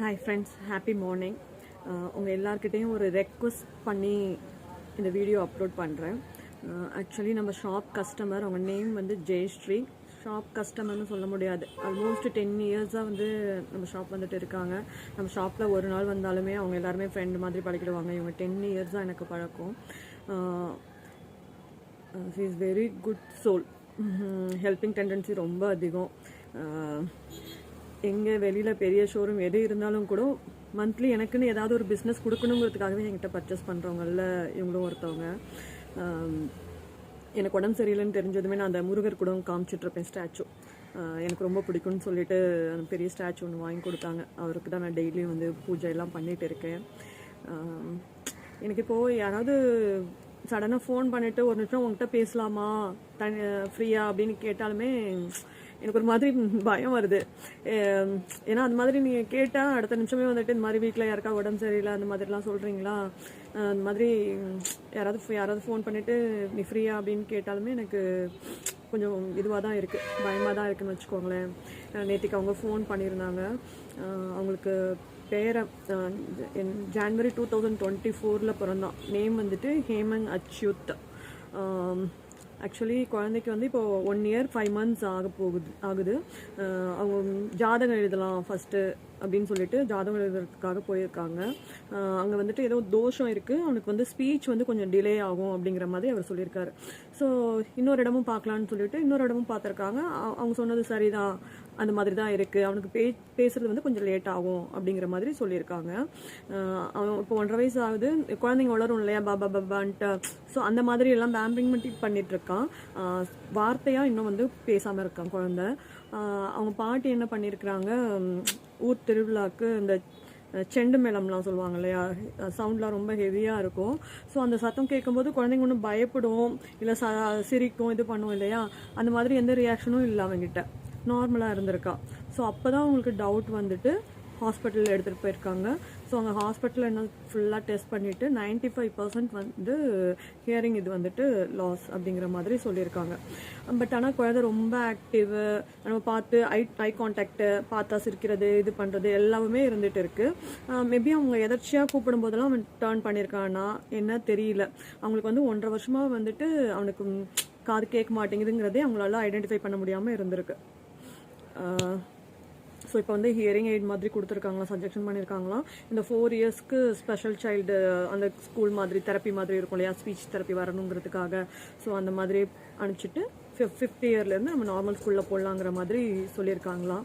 Hi friends happy morning uh, உங்கள் எல்லாருக்கிட்டேயும் ஒரு ரெக்வஸ்ட் பண்ணி இந்த வீடியோ அப்லோட் பண்ணுறேன் ஆக்சுவலி நம்ம ஷாப் கஸ்டமர் அவங்க நேம் வந்து ஜெயஸ்ரீ ஷாப் கஸ்டமர்னு சொல்ல முடியாது. ஆல்மோஸ்ட் டென் இயர்ஸாக வந்து நம்ம ஷாப் வந்துட்டு இருக்காங்க. நம்ம ஷாப்பில் ஒரு நாள் வந்தாலுமே அவங்க எல்லாருமே ஃப்ரெண்டு மாதிரி பழகிடுவாங்க. இவங்க டென் இயர்ஸாக எனக்கு பழக்கம். She is very good soul helping tendency ரொம்ப அதிகம். Uh, எங்கே வெளியில் பெரிய ஷோரூம் எது இருந்தாலும் கூட மந்த்லி எனக்குன்னு ஏதாவது ஒரு பிஸ்னஸ் கொடுக்கணுங்கிறதுக்காகவே என்கிட்ட பர்ச்சேஸ் பண்ணுறவங்கள இவங்களும் ஒருத்தவங்க. எனக்கு உடம்பு சரியில்லைன்னு தெரிஞ்சதுமே நான் அந்த முருகர் கூட காமிச்சிட்ருப்பேன் ஸ்டாச்சு எனக்கு ரொம்ப பிடிக்கும்னு சொல்லிட்டு அந்த பெரிய ஸ்டாச்சு ஒன்று வாங்கி கொடுத்தாங்க. அவருக்கு தான் நான் டெய்லியும் வந்து பூஜை எல்லாம் பண்ணிகிட்டு இருக்கேன். எனக்கு இப்போது யாராவது சடனாக ஃபோன் பண்ணிவிட்டு ஒரு நிமிஷம் உங்கள்கிட்ட பேசலாமா? தனி ஃப்ரீயா? அப்படின்னு கேட்டாலுமே எனக்கு ஒரு மாதிரி பயம் வருது. ஏன்னா அந்த மாதிரி நீங்கள் கேட்டால் அடுத்த நிமிஷமே வந்துட்டு இந்த மாதிரி வீட்டில் யாருக்கா உடம்பு சரியில்லை அந்த மாதிரிலாம் சொல்கிறீங்களா அந்த மாதிரி யாராவது யாராவது ஃபோன் பண்ணிவிட்டு நீ ஃப்ரீயா? அப்படின்னு கேட்டாலுமே எனக்கு கொஞ்சம் இதுவாக தான் இருக்குது பயமாக தான் இருக்குதுன்னு வச்சுக்கோங்களேன். நேற்றுக்கு அவங்க ஃபோன் பண்ணியிருந்தாங்க. அவங்களுக்கு பேரை ஜான்வரி டூ தௌசண்ட் டுவெண்ட்டி ஃபோரில் பிறந்தான். நேம் வந்துட்டு ஹேமன் அச்யுத் ஆக்சுவலி குழந்தைக்கு வந்து இப்போது ஒன் இயர் ஃபைவ் மந்த்ஸ் ஆக போகுது ஆகுது. அவங்க ஜாதகம் எழுதலாம் ஃபஸ்ட்டு அப்படின்னு சொல்லிட்டு ஜாதகம் எழுதுறதுக்காக போயிருக்காங்க. அங்கே வந்துட்டு ஏதோ தோஷம் இருக்குது அவனுக்கு வந்து ஸ்பீச் வந்து கொஞ்சம் டிலே ஆகும் அப்படிங்கிற மாதிரி அவர் சொல்லியிருக்காரு. ஸோ இன்னொரு இடமும் பார்க்கலான்னு சொல்லிட்டு இன்னொரு இடமும் பார்த்துருக்காங்க. அவங்க சொன்னது சரிதான். அந்த மாதிரி தான் இருக்குது அவனுக்கு பே பேசுறது வந்து கொஞ்சம் லேட் ஆகும் அப்படிங்கிற மாதிரி சொல்லியிருக்காங்க. அவன் இப்போ ஒன்றரை வயசு ஆகுது குழந்தைங்க வளரும் இல்லையா? பாபா பாபான்ட்டு ஸோ அந்த மாதிரி எல்லாம் பேம்பிங் பண்ணிட்டு இருக்கான். வார்த்தையாக இன்னும் வந்து பேசாமல் இருக்கான் குழந்தை. அவங்க பாட்டி என்ன பண்ணியிருக்கிறாங்க? ஊர் திருவிழாக்கு இந்த செண்டு மேளம்லாம் சொல்லுவாங்க இல்லையா? சவுண்ட்லாம் ரொம்ப ஹெவியாக இருக்கும். ஸோ அந்த சத்தம் கேட்கும்போது குழந்தைங்க ஒன்றும் பயப்படும் இல்லை ச சிரிக்கும் இது பண்ணும் இல்லையா? அந்த மாதிரி எந்த ரியாக்ஷனும் இல்லை அவங்ககிட்ட நார்மலாக இருந்திருக்கா. ஸோ அப்போ தான் அவங்களுக்கு டவுட் வந்துட்டு ஹாஸ்பிட்டலில் எடுத்துகிட்டு போயிருக்காங்க. ஸோ அங்கே ஹாஸ்பிட்டலில் என்ன ஃபுல்லாக டெஸ்ட் பண்ணிவிட்டு 95% ஃபைவ் பர்சன்ட் வந்து ஹியரிங் இது வந்துட்டு லாஸ் அப்படிங்கிற மாதிரி சொல்லியிருக்காங்க. பட் ஆனால் குழந்தை ரொம்ப ஆக்டிவ் நம்ம பார்த்து ஐ ஐ கான்டாக்டு பார்த்தா சிரிக்கிறது இது பண்ணுறது எல்லாமே இருந்துகிட்டு இருக்குது மேபி அவங்க எதர்ச்சியாக கூப்பிடும் போதெல்லாம் அவன் டேர்ன் பண்ணியிருக்கானா என்ன தெரியல. அவங்களுக்கு வந்து ஒன்றரை வருஷமாக வந்துட்டு அவனுக்கு காது கேட்க மாட்டேங்குதுங்கிறதே அவங்களால ஐடென்டிஃபை பண்ண முடியாமல் இருந்திருக்கு. ஸோ இப்போ வந்து ஹியரிங் எய்ட் மாதிரி கொடுத்துருக்காங்களா சஜெக்ஷன் பண்ணியிருக்காங்களாம் இந்த ஃபோர் இயர்ஸ்க்கு ஸ்பெஷல் சைல்டு அந்த ஸ்கூல் மாதிரி தெரப்பி மாதிரி இருக்கும் இல்லையா? Speech therapy வரணுங்கிறதுக்காக. ஸோ அந்த மாதிரி அனுப்பிச்சிட்டு ஃபிஃப்த் இயர்லேருந்து நம்ம நார்மல் ஸ்கூலில் போடலாங்கிற மாதிரி சொல்லியிருக்காங்களாம்.